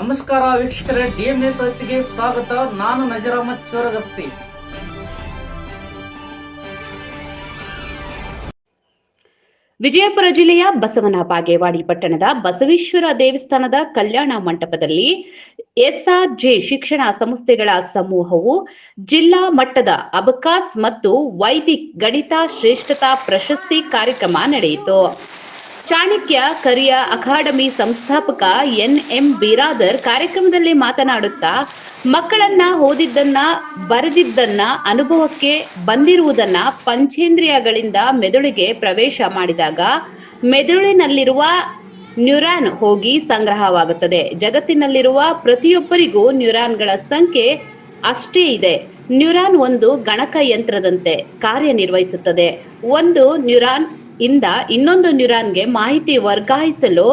ನಮಸ್ಕಾರ ವೀಕ್ಷಕರೇ, ಡಿಎಂಎಸ್ ವಸಿಗೆ ಸ್ವಾಗತ. ನಾನು ನಜರಾಮತ್ ಚೋರಗಸ್ತಿ. ವಿಜಯಪುರ ಜಿಲ್ಲೆಯ ಬಸವನ ಬಾಗೇವಾಡಿ ಪಟ್ಟಣದ ಬಸವೇಶ್ವರ ದೇವಸ್ಥಾನದ ಕಲ್ಯಾಣ ಮಂಟಪದಲ್ಲಿ ಎಸ್ಆರ್ಜೆ ಶಿಕ್ಷಣ ಸಂಸ್ಥೆಗಳ ಸಮೂಹವು ಜಿಲ್ಲಾ ಮಟ್ಟದ ಅಬಕಾಸ್ ಮತ್ತು ವೈದಿಕ್ ಗಣಿತ ಶ್ರೇಷ್ಠತಾ ಪ್ರಶಸ್ತಿ ಕಾರ್ಯಕ್ರಮ ನಡೆಯಿತು. ಚಾಣಕ್ಯ ಕರಿಯ ಅಕಾಡೆಮಿ ಸಂಸ್ಥಾಪಕ ಎನ್ ಎಂ ಬಿರಾದರ್ ಕಾರ್ಯಕ್ರಮದಲ್ಲಿ ಮಾತನಾಡುತ್ತಾ, ಮಕ್ಕಳನ್ನ ಓದಿದ್ದನ್ನ, ಬರೆದಿದ್ದನ್ನ, ಅನುಭವಕ್ಕೆ ಬಂದಿರುವುದನ್ನ ಪಂಚೇಂದ್ರಿಯಗಳಿಂದ ಮೆದುಳಿಗೆ ಪ್ರವೇಶ ಮಾಡಿದಾಗ ಮೆದುಳಿನಲ್ಲಿರುವ ನ್ಯೂರಾನ್ ಹೋಗಿ ಸಂಗ್ರಹವಾಗುತ್ತದೆ. ಜಗತ್ತಿನಲ್ಲಿರುವ ಪ್ರತಿಯೊಬ್ಬರಿಗೂ ನ್ಯೂರಾನ್ಗಳ ಸಂಖ್ಯೆ ಅಷ್ಟೇ ಇದೆ. ನ್ಯೂರಾನ್ ಒಂದು ಗಣಕ ಯಂತ್ರದಂತೆ ಕಾರ್ಯನಿರ್ವಹಿಸುತ್ತದೆ. ಒಂದು ನ್ಯೂರಾನ್ ಇಂದ ಇನ್ನೊಂದು ನ್ಯೂರಾನ್ಗೆ ಮಾಹಿತಿ ವರ್ಗಾಯಿಸಲು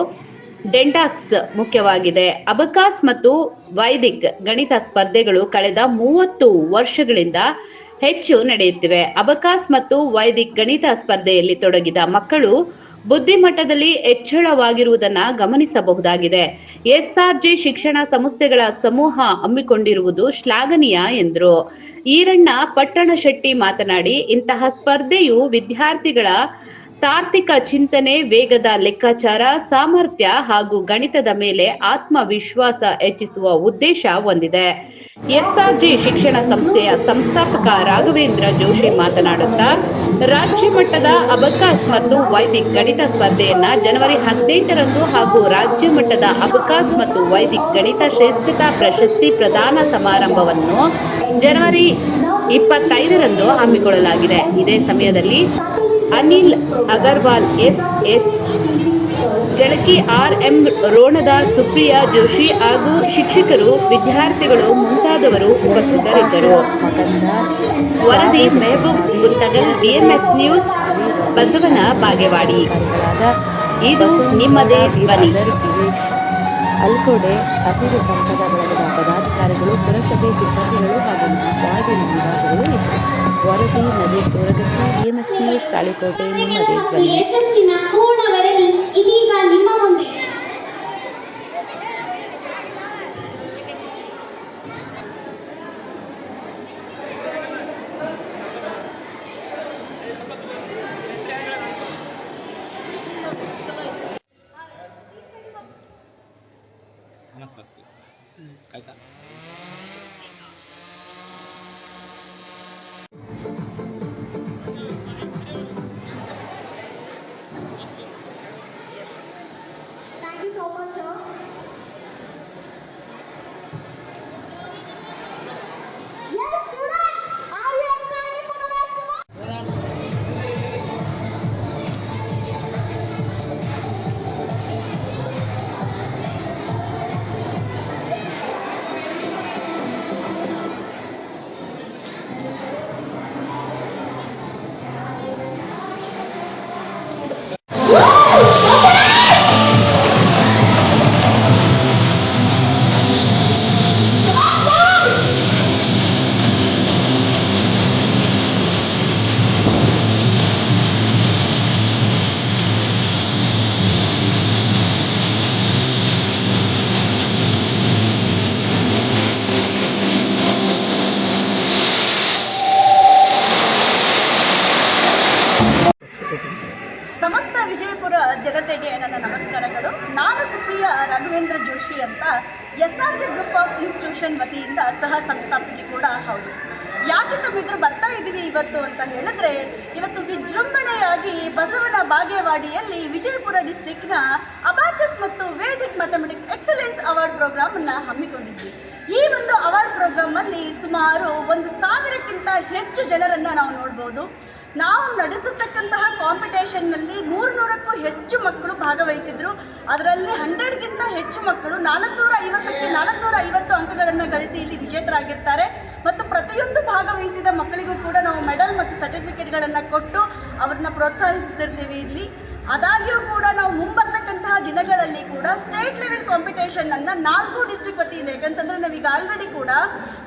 ಡೆಂಟಾಕ್ಸ್ ಮುಖ್ಯವಾಗಿದೆ. ಅಬಕಾಸ್ ಮತ್ತು ವೈದಿಕ್ ಗಣಿತ ಸ್ಪರ್ಧೆಗಳು ಕಳೆದ ಮೂವತ್ತು ವರ್ಷಗಳಿಂದ ಹೆಚ್ಚು ನಡೆಯುತ್ತಿವೆ. ಅಬಕಾಸ್ ಮತ್ತು ವೈದಿಕ್ ಗಣಿತ ಸ್ಪರ್ಧೆಯಲ್ಲಿ ತೊಡಗಿದ ಮಕ್ಕಳು ಬುದ್ಧಿಮಟ್ಟದಲ್ಲಿ ಹೆಚ್ಚಳವಾಗಿರುವುದನ್ನ ಗಮನಿಸಬಹುದಾಗಿದೆ. ಎಸ್ಆರ್ಜೆ ಶಿಕ್ಷಣ ಸಂಸ್ಥೆಗಳ ಸಮೂಹ ಹಮ್ಮಿಕೊಂಡಿರುವುದು ಶ್ಲಾಘನೀಯ ಎಂದರು. ಈರಣ್ಣ ಪಟ್ಟಣ ಶೆಟ್ಟಿ ಮಾತನಾಡಿ, ಇಂತಹ ಸ್ಪರ್ಧೆಯು ವಿದ್ಯಾರ್ಥಿಗಳ ತಾರ್ಕಿಕ ಚಿಂತನೆ, ವೇಗದ ಲೆಕ್ಕಾಚಾರ, ಸಾಮರ್ಥ್ಯ ಹಾಗೂ ಗಣಿತದ ಮೇಲೆ ಆತ್ಮವಿಶ್ವಾಸ ಹೆಚ್ಚಿಸುವ ಉದ್ದೇಶ ಹೊಂದಿದೆ. ಎಸ್ಆರ್ಜಿ ಶಿಕ್ಷಣ ಸಂಸ್ಥೆಯ ಸಂಸ್ಥಾಪಕ ರಾಘವೇಂದ್ರ ಜೋಶಿ ಮಾತನಾಡುತ್ತಾ, ರಾಜ್ಯ ಮಟ್ಟದ ಅಬಕಾಸ್ ಮತ್ತು ವೈದಿಕ್ ಗಣಿತ ಸ್ಪರ್ಧೆಯನ್ನ ಜನವರಿ ಹದಿನೆಂಟರಂದು ಹಾಗೂ ರಾಜ್ಯ ಮಟ್ಟದ ಅಬಕಾಸ್ ಮತ್ತು ವೈದಿಕ್ ಗಣಿತ ಶ್ರೇಷ್ಠತಾ ಪ್ರಶಸ್ತಿ ಪ್ರದಾನ ಸಮಾರಂಭವನ್ನು ಜನವರಿ ಇಪ್ಪತ್ತೈದರಂದು ಹಮ್ಮಿಕೊಳ್ಳಲಾಗಿದೆ. ಇದೇ ಸಮಯದಲ್ಲಿ Anil Agarwal S S. Jalaki R M ರೋಣದ Supriya Joshi ಹಾಗೂ ಶಿಕ್ಷಕರು, ವಿದ್ಯಾರ್ಥಿಗಳು ಮುಂತಾದವರು ಉಪಸ್ಥಿತರಿದ್ದರು. ವರದಿ ಮೆಹಬೂಬ್ ಗುತ್ತಗಲ್ ಡಿಎಂಎಸ್ ನ್ಯೂಸ್ ಬಸವನ ಬಾಗೇವಾಡಿ. ಇದು ನಿಮ್ಮದೇ ಧ್ವನಿ. ಅಲ್ಕೋಡೆ ಹಸಿರು ಸಂಪದ ಬಳಗದ ಪದಾಧಿಕಾರಿಗಳು ಪುರಸಭೆ ಸಿಬ್ಬಂದಿಗಳು ಹಾಗೂ ವಾರ್ಡಿನ ವಿಭಾಗಗಳು ಇದ್ದರು ವರದಿ ನದಿ ಡಿಎಂಎಸ್ ನ್ಯೂಸ್ ತಾಳಿಕೋಟೆ ನಿಮ್ಮದೇ ಧ್ವನಿ. ಜನತೆಗೆ ನನ್ನ ನಮಸ್ಕಾರಗಳು. ನಾನು ಸುಪ್ರಿಯ ರಾಘವೇಂದ್ರ ಜೋಶಿ ಅಂತ S R G group of institution ವತಿಯಿಂದ ಸಹ ಸಂಸ್ಥಾಪಕಿ ಕೂಡ ಹೌದು. ಯಾಕೆ ತಮ್ಮಿದ್ರು ಬರ್ತಾ ಇದ್ದೀವಿ ಇವತ್ತು ಅಂತ ಹೇಳಿದ್ರೆ, ಇವತ್ತು ವಿಜೃಂಭಣೆಯಾಗಿ ಬಸವನ ಬಾಗೇವಾಡಿಯಲ್ಲಿ ವಿಜಯಪುರ ಡಿಸ್ಟಿಕ್ನ ಅಬಾಕಸ್ ಮತ್ತು Vedic mathematics excellence award program ಅನ್ನ ಹಮ್ಮಿಕೊಂಡಿದ್ವಿ. ಈ ಒಂದು ಅವಾರ್ಡ್ ಪ್ರೋಗ್ರಾಮ್ ಅಲ್ಲಿ ಸುಮಾರು ಒಂದು ಸಾವಿರಕ್ಕಿಂತ ಹೆಚ್ಚು ಜನರನ್ನ ನಾವು ನೋಡ್ಬೋದು. ನಾವು ನಡೆಸತಕ್ಕಂತಹ ಕಾಂಪಿಟೇಷನ್ನಲ್ಲಿ ಮೂರುನೂರಕ್ಕೂ ಹೆಚ್ಚು ಮಕ್ಕಳು ಭಾಗವಹಿಸಿದ್ರು. ಅದರಲ್ಲಿ ಹಂಡ್ರೆಡ್ಗಿಂತ ಹೆಚ್ಚು ಮಕ್ಕಳು ನಾಲ್ಕುನೂರ ಐವತ್ತಕ್ಕೆ ನಾಲ್ಕುನೂರ ಐವತ್ತು ಅಂಕಗಳನ್ನು ಗಳಿಸಿ ಇಲ್ಲಿ ವಿಜೇತರಾಗಿರ್ತಾರೆ. ಮತ್ತು ಪ್ರತಿಯೊಂದು ಭಾಗವಹಿಸಿದ ಮಕ್ಕಳಿಗೂ ಕೂಡ ನಾವು ಮೆಡಲ್ ಮತ್ತು ಸರ್ಟಿಫಿಕೇಟ್ಗಳನ್ನು ಕೊಟ್ಟು ಅವ್ರನ್ನ ಪ್ರೋತ್ಸಾಹಿಸ್ತಿರ್ತೀವಿ ಇಲ್ಲಿ. ಆದಾಗ್ಯೂ ಕೂಡ ನಾವು ಮುಂಬರ್ತಕ್ಕಂತಹ ದಿನಗಳಲ್ಲಿ ಕೂಡ ಸ್ಟೇಟ್ ಲೆವೆಲ್ ಕಾಂಪಿಟೇಷನ್ ಅನ್ನ ನಾಲ್ಕು ಡಿಸ್ಟ್ರಿಕ್ಟ್ ವತಿಯಿಂದ ಯಾಕಂತಂದ್ರೆ ನಾವೀಗ ಆಲ್ರೆಡಿ ಕೂಡ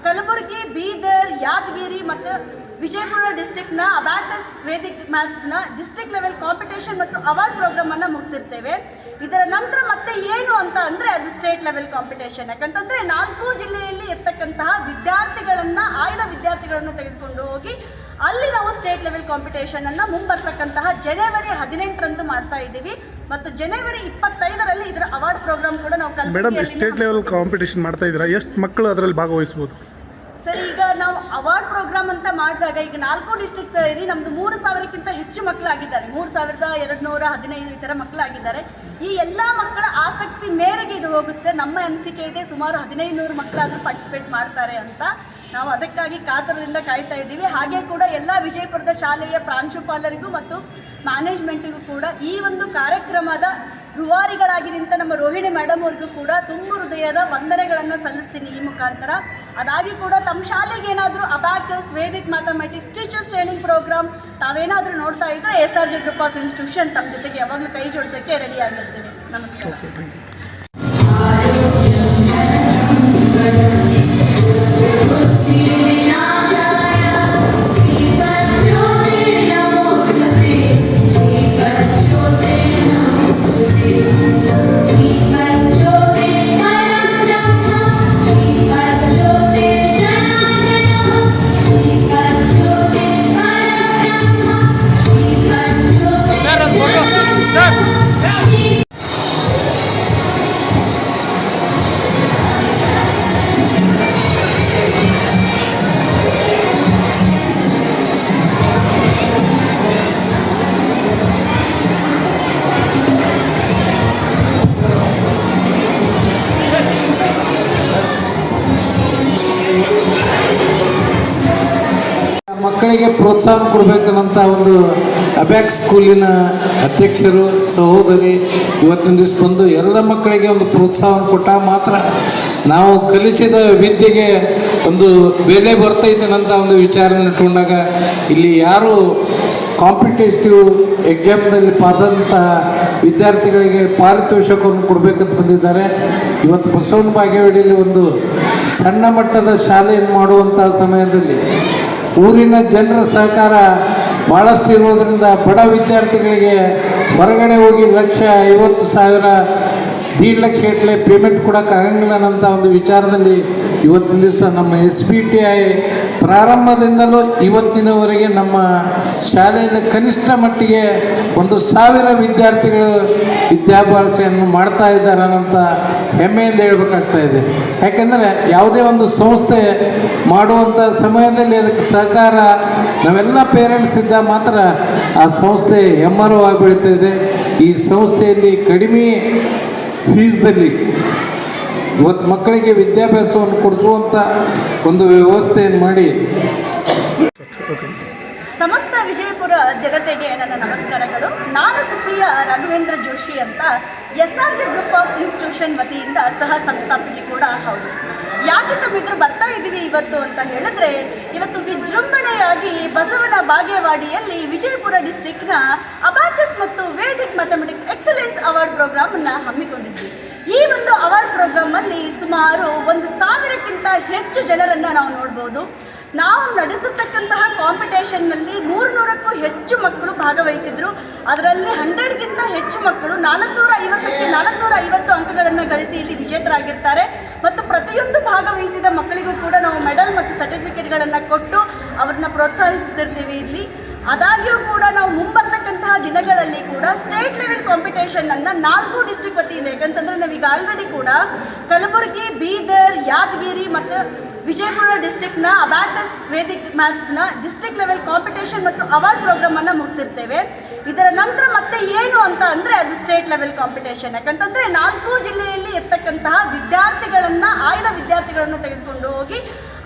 ಕಲಬುರಗಿ, ಬೀದರ್, ಯಾದಗಿರಿ ಮತ್ತು ವಿಜಯಪುರ ಡಿಸ್ಟಿಕ್ನ ಅಬ್ಯಾಕಸ್ ವೇದಿಕ್ ಮ್ಯಾಥ್ಸ್ನ ಡಿಸ್ಟಿಕ್ ಲೆವೆಲ್ ಕಾಂಪಿಟೇಷನ್ ಮತ್ತು ಅವಾರ್ಡ್ ಪ್ರೋಗ್ರಾಮನ್ನು ಮುಗಿಸಿರ್ತೇವೆ. ಇದರ ನಂತರ ಮತ್ತೆ ಏನು ಅಂತ ಅಂದ್ರೆ ಅದು ಸ್ಟೇಟ್ ಲೆವೆಲ್ ಕಾಂಪಿಟೇಷನ್ ಯಾಕಂತಂದ್ರೆ ನಾಲ್ಕು ಜಿಲ್ಲೆಯಲ್ಲಿ ಇರ್ತಕ್ಕಂತಹ ವಿದ್ಯಾರ್ಥಿಗಳನ್ನ ಆಯ್ದ ವಿದ್ಯಾರ್ಥಿಗಳನ್ನ ತೆಗೆದುಕೊಂಡು ಹೋಗಿ ಅಲ್ಲಿ ನಾವು ಸ್ಟೇಟ್ ಲೆವೆಲ್ ಕಾಂಪಿಟೇಷನ್ ಅನ್ನ ಮುಂಬರ್ತಕ್ಕಂತಹ ಜನವರಿ ಹದಿನೆಂಟರಂದು ಮಾಡ್ತಾ ಇದ್ದೀವಿ. ಮತ್ತು ಜನವರಿ ಇಪ್ಪತ್ತೈದರಲ್ಲಿ ಇದರ ಅವಾರ್ಡ್ ಪ್ರೋಗ್ರಾಮ್ ಕೂಡ ನಾವು ಮೇಡಮ್ ಸ್ಟೇಟ್ ಲೆವೆಲ್ ಕಾಂಪಿಟೇಷನ್ ಮಾಡ್ತಾ ಇದ್ದೀರಾ? ಎಷ್ಟು ಮಕ್ಕಳು ಅದರಲ್ಲಿ ಭಾಗವಹಿಸ್ಬೋದು ಸರ್ ಈಗ ನಾವು ಅವಾರ್ಡ್ ಪ್ರೋಗ್ರಾಮ್ ಅಂತ ಮಾಡಿದಾಗ ಈಗ ನಾಲ್ಕು ಡಿಸ್ಟ್ರಿಕ್ಟ್ ಸೇರಿ ನಮ್ದು ಮೂರು ಸಾವಿರಕ್ಕಿಂತ ಹೆಚ್ಚು ಮಕ್ಕಳಾಗಿದ್ದಾರೆ. ಮೂರು ಸಾವಿರದ ಎರಡು ನೂರ ಹದಿನೈದು ಈ ಥರ ಮಕ್ಕಳಾಗಿದ್ದಾರೆ. ಈ ಎಲ್ಲ ಮಕ್ಕಳ ಆಸಕ್ತಿ ಮೇರೆಗೆ ಇದು ಹೋಗುತ್ತೆ. ನಮ್ಮ ಅನಿಸಿಕೆ ಇದೆ ಸುಮಾರು ಹದಿನೈದು ನೂರು ಮಕ್ಕಳಾದರೂ ಪಾರ್ಟಿಸಿಪೇಟ್ ಮಾಡ್ತಾರೆ ಅಂತ ನಾವು ಅದಕ್ಕಾಗಿ ಕಾತರದಿಂದ ಕಾಯ್ತಾ ಇದ್ದೀವಿ. ಹಾಗೆ ಕೂಡ ಎಲ್ಲ ವಿಜಯಪುರದ ಶಾಲೆಯ ಪ್ರಾಂಶುಪಾಲರಿಗೂ ಮತ್ತು ಮ್ಯಾನೇಜ್ಮೆಂಟಿಗೂ ಕೂಡ ಈ ಒಂದು ಕಾರ್ಯಕ್ರಮದ ರುವಾರಿಗಳಾಗಿ ನಿಂತ ನಮ್ಮ ರೋಹಿಣಿ ಮೇಡಮ್ ಅವ್ರಿಗೂ ಕೂಡ ತುಂಬ ಹೃದಯದ ವಂದನೆಗಳನ್ನು ಸಲ್ಲಿಸ್ತೀನಿ ಈ ಮುಖಾಂತರ. ಅದಾಗಿ ಕೂಡ ತಮ್ಮ ಶಾಲೆಗೆ ಏನಾದರೂ abacus Vedic mathematics teachers training program ತಾವೇನಾದರೂ ನೋಡ್ತಾ ಇದ್ರೆ S R G group of institution ತಮ್ಮ ಜೊತೆಗೆ ಯಾವಾಗಲೂ ಕೈ ಜೋಡಿಸೋಕ್ಕೆ ರೆಡಿ ಆಗಿರ್ತೀವಿ. ನಮಸ್ಕಾರ. ಮಕ್ಕಳಿಗೆ ಪ್ರೋತ್ಸಾಹ ಕೊಡಬೇಕನ್ನಂಥ ಒಂದು ಅಬ್ಯಾಕ್ ಸ್ಕೂಲಿನ ಅಧ್ಯಕ್ಷರು, ಸಹೋದರಿ ಇವತ್ತಿನ ದಿವಸ ಬಂದು ಎಲ್ಲ ಮಕ್ಕಳಿಗೆ ಒಂದು ಪ್ರೋತ್ಸಾಹ ಕೊಟ್ಟ ಮಾತ್ರ ನಾವು ಕಲಿಸಿದ ವಿದ್ಯೆಗೆ ಒಂದು ಬೆಲೆ ಬರ್ತೈತೇನಂತ ಒಂದು ವಿಚಾರ ಇಟ್ಕೊಂಡಾಗ ಇಲ್ಲಿ ಯಾರು ಕಾಂಪಿಟೇಟಿವ್ ಎಕ್ಸಾಮ್ನಲ್ಲಿ ಪಾಸಾದಂತಹ ವಿದ್ಯಾರ್ಥಿಗಳಿಗೆ ಪಾರಿತೋಷಕವನ್ನು ಕೊಡಬೇಕಂತ ಬಂದಿದ್ದಾರೆ. ಇವತ್ತು ಬಸವನ ಬಾಗೇವಾಡಿಯಲ್ಲಿ ಒಂದು ಸಣ್ಣ ಮಟ್ಟದ ಶಾಲೆಯನ್ನು ಮಾಡುವಂತಹ ಸಮಯದಲ್ಲಿ ಊರಿನ ಜನರ ಸಹಕಾರ ಭಾಳಷ್ಟು ಇರೋದರಿಂದ ಬಡ ವಿದ್ಯಾರ್ಥಿಗಳಿಗೆ ಹೊರಗಡೆ ಹೋಗಿ ಲಕ್ಷ ಐವತ್ತು ಸಾವಿರ ದೀಡ್ ಲಕ್ಷ ಗಟ್ಟಲೆ ಪೇಮೆಂಟ್ ಅನ್ನೋಂಥ ಒಂದು ವಿಚಾರದಲ್ಲಿ ಇವತ್ತಿನ ದಿವಸ ನಮ್ಮ ಎಸ್ ಬಿ ಟಿ ಐ ಪ್ರಾರಂಭದಿಂದಲೂ ಇವತ್ತಿನವರೆಗೆ ನಮ್ಮ ಶಾಲೆಯಲ್ಲಿ ಕನಿಷ್ಠ ಮಟ್ಟಿಗೆ ಒಂದು ಸಾವಿರ ವಿದ್ಯಾರ್ಥಿಗಳು ವಿದ್ಯಾಭ್ಯಾಸವನ್ನು ಮಾಡ್ತಾ ಇದ್ದಾರೆ ಅನ್ನೋಂಥ ಹೆಮ್ಮೆಯಿಂದ ಹೇಳಬೇಕಾಗ್ತಾ ಇದೆ. ಯಾಕೆಂದರೆ ಯಾವುದೇ ಒಂದು ಸಂಸ್ಥೆ ಮಾಡುವಂಥ ಸಮಯದಲ್ಲಿ ಅದಕ್ಕೆ ಸಹಕಾರ ನಾವೆಲ್ಲ ಪೇರೆಂಟ್ಸ್ ಇದ್ದ ಮಾತ್ರ ಆ ಸಂಸ್ಥೆ ಹೆಮ್ಮರವಾಗಿ ಬೆಳೀತಾ ಇದೆ. ಈ ಸಂಸ್ಥೆಯಲ್ಲಿ ಕಡಿಮೆ ಫೀಸ್ದಲ್ಲಿ ಇವತ್ತು ಮಕ್ಕಳಿಗೆ ವಿದ್ಯಾಭ್ಯಾಸವನ್ನು ಕೊಡಿಸುವಂಥ ಒಂದು ವ್ಯವಸ್ಥೆಯನ್ನು ಮಾಡಿ. ಸಮಸ್ತ ವಿಜಯಪುರ ಜನತೆಗೆ ನನ್ನ ನಮಸ್ಕಾರಗಳು. ನಾನು ಸುಪ್ರಿಯ ರಾಘವೇಂದ್ರ ಜೋಶಿ ಅಂತ S R G group of institution ವತಿಯಿಂದ ಸಹ ಸಂಸ್ಥಾಪಕಿ ಕೂಡ ಹೌದು. ಯಾಕೆ ನಮ್ಮಿದ್ರು ಬರ್ತಾ ಇದ್ದೀವಿ ಇವತ್ತು ಅಂತ ಹೇಳಿದ್ರೆ, ಇವತ್ತು ವಿಜೃಂಭಣೆಯಾಗಿ ಬಸವನ ಬಾಗೇವಾಡಿಯಲ್ಲಿ ವಿಜಯಪುರ ಡಿಸ್ಟಿಕ್ನ ಅಬಾಕಸ್ ಮತ್ತು ವೇದಿಕ್ ಮ್ಯಾಥಮೆಟಿಕ್ಸ್ ಎಕ್ಸಲೆನ್ಸ್ ಅವಾರ್ಡ್ ಪ್ರೋಗ್ರಾಮನ್ನು ಹಮ್ಮಿಕೊಂಡಿದ್ವಿ. ಈ ಒಂದು ಅವಾರ್ಡ್ ಪ್ರೋಗ್ರಾಮಲ್ಲಿ ಸುಮಾರು ಒಂದು ಸಾವಿರಕ್ಕಿಂತ ಹೆಚ್ಚು ಜನರನ್ನು ನಾವು ನೋಡ್ಬೋದು. ನಾವು ನಡೆಸಿರ್ತಕ್ಕಂತಹ ಕಾಂಪಿಟೇಷನ್ನಲ್ಲಿ ಮೂರುನೂರಕ್ಕೂ ಹೆಚ್ಚು ಮಕ್ಕಳು ಭಾಗವಹಿಸಿದ್ರು. ಅದರಲ್ಲಿ ಹಂಡ್ರೆಡ್ಗಿಂತ ಹೆಚ್ಚು ಮಕ್ಕಳು ನಾಲ್ಕುನೂರ ಐವತ್ತಕ್ಕೆ ನಾಲ್ಕುನೂರ ಐವತ್ತು ಅಂಕಗಳನ್ನು ಗಳಿಸಿ ಇಲ್ಲಿ ವಿಜೇತರಾಗಿರ್ತಾರೆ. ಮತ್ತು ಪ್ರತಿಯೊಂದು ಭಾಗವಹಿಸಿದ ಮಕ್ಕಳಿಗೂ ಕೂಡ ನಾವು ಮೆಡಲ್ ಮತ್ತು ಸರ್ಟಿಫಿಕೇಟ್ಗಳನ್ನು ಕೊಟ್ಟು ಅವ್ರನ್ನ ಪ್ರೋತ್ಸಾಹಿಸುತ್ತಿರ್ತೀವಿ ಇಲ್ಲಿ. ಆದಾಗ್ಯೂ ಕೂಡ ನಾವು ಮುಂಬರ್ತಕ್ಕಂತಹ ದಿನಗಳಲ್ಲಿ ಕೂಡ ಸ್ಟೇಟ್ ಲೆವೆಲ್ ಕಾಂಪಿಟೇಷನನ್ನು ನಾಲ್ಕು ಡಿಸ್ಟ್ರಿಕ್ಟ್ ವತಿಯಿಂದ, ಯಾಕಂತಂದ್ರೆ ನಾವೀಗ ಆಲ್ರೆಡಿ ಕೂಡ ಕಲಬುರಗಿ, ಬೀದರ್, ಯಾದಗಿರಿ ಮತ್ತು ವಿಜಯಪುರ ಡಿಸ್ಟಿಕ್ನ ಅಬ್ಯಾಕಸ್ ವೇದಿಕ್ ಮ್ಯಾಥ್ಸ್ನ ಡಿಸ್ಟ್ರಿಕ್ಟ್ ಲೆವೆಲ್ ಕಾಂಪಿಟೇಷನ್ ಮತ್ತು ಅವಾರ್ಡ್ ಪ್ರೋಗ್ರಾಮನ್ನು ಮುಗಿಸಿರ್ತೇವೆ. ಇದರ ನಂತರ ಮತ್ತೆ ಏನು ಅಂತ ಅಂದರೆ ಅದು ಸ್ಟೇಟ್ ಲೆವೆಲ್ ಕಾಂಪಿಟೇಷನ್ ಯಾಕಂತಂದರೆ ನಾಲ್ಕು ಜಿಲ್ಲೆಯಲ್ಲಿ ಇರ್ತಕ್ಕಂತಹ ವಿದ್ಯಾರ್ಥಿಗಳನ್ನು ಆಯ್ದ ವಿದ್ಯಾರ್ಥಿಗಳನ್ನು ತೆಗೆದುಕೊಂಡು ಹೋಗಿ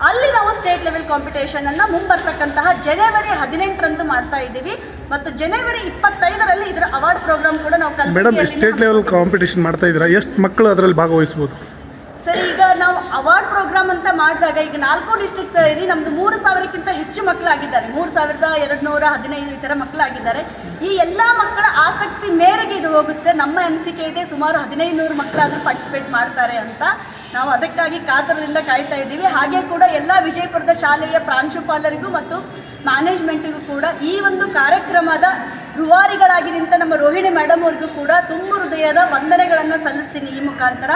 ಅಲ್ಲಿ ನಾವು ಸ್ಟೇಟ್ ಲೆವೆಲ್ ಕಾಂಪಿಟೇಷನನ್ನು ಅನ್ನ ಮುಂಬರ್ತಕ್ಕಂತಹ ಜನವರಿ ಹದಿನೆಂಟರಂದು ಮಾಡ್ತಾ ಇದ್ದೀವಿ. ಮತ್ತು ಜನವರಿ ಇಪ್ಪತ್ತೈದರಲ್ಲಿ ಇದರ ಅವಾರ್ಡ್ ಪ್ರೋಗ್ರಾಮ್ ಕೂಡ ನಾವು ಮೇಡಮ್ ಸ್ಟೇಟ್ ಲೆವೆಲ್ ಕಾಂಪಿಟೇಷನ್ ಮಾಡ್ತಾ ಇದ್ದೀರಾ? ಎಷ್ಟು ಮಕ್ಕಳು ಅದರಲ್ಲಿ ಭಾಗವಹಿಸ್ಬೋದು? ಅವಾರ್ಡ್ ಪ್ರೋಗ್ರಾಮ್ ಅಂತ ಮಾಡಿದಾಗ ಈಗ ನಾಲ್ಕು ಡಿಸ್ಟ್ರಿಕ್ಟ್ ಸೇರಿ ನಮ್ದು ಮೂರು ಸಾವಿರಕ್ಕಿಂತ ಹೆಚ್ಚು ಮಕ್ಕಳಾಗಿದ್ದಾರೆ. ಮೂರು ಸಾವಿರದ ಎರಡು ನೂರ ಹದಿನೈದು ಈ ಥರ ಮಕ್ಕಳಾಗಿದ್ದಾರೆ. ಈ ಎಲ್ಲ ಮಕ್ಕಳ ಆಸಕ್ತಿ ಮೇರೆಗೆ ಇದು ಹೋಗುತ್ತೆ. ನಮ್ಮ ಅನಿಸಿಕೆ ಇದೆ ಸುಮಾರು ಹದಿನೈದು ನೂರು ಮಕ್ಕಳಾದರೂ ಪಾರ್ಟಿಸಿಪೇಟ್ ಮಾಡ್ತಾರೆ ಅಂತ ನಾವು ಅದಕ್ಕಾಗಿ ಕಾತರದಿಂದ ಕಾಯ್ತಾ ಇದ್ದೀವಿ. ಹಾಗೆ ಕೂಡ ಎಲ್ಲ ವಿಜಯಪುರದ ಶಾಲೆಯ ಪ್ರಾಂಶುಪಾಲರಿಗೂ ಮತ್ತು ಮ್ಯಾನೇಜ್ಮೆಂಟಿಗೂ ಕೂಡ ಈ ಒಂದು ಕಾರ್ಯಕ್ರಮದ ರೂವಾರಿಗಳಾಗಿ ನಿಂತ ನಮ್ಮ ರೋಹಿಣಿ ಮೇಡಮ್ ಅವ್ರಿಗೂ ಕೂಡ ತುಂಬ ಹೃದಯದ ವಂದನೆಗಳನ್ನು ಸಲ್ಲಿಸ್ತೀನಿ ಈ ಮುಖಾಂತರ.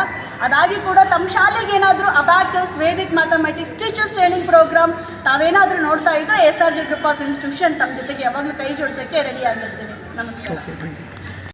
ಅದಾಗಿ ಕೂಡ ತಮ್ಮ ಶಾಲೆಗೆ ಏನಾದರೂ abacus Vedic mathematics teachers training program ತಾವೇನಾದರೂ ನೋಡ್ತಾ ಇದ್ದರೆ S R G group of institution ತಮ್ಮ ಜೊತೆಗೆ ಯಾವಾಗಲೂ ಕೈ ಜೋಡಿಸೋಕ್ಕೆ ರೆಡಿ ಆಗಿರ್ತೀವಿ. ನಮಸ್ಕಾರ.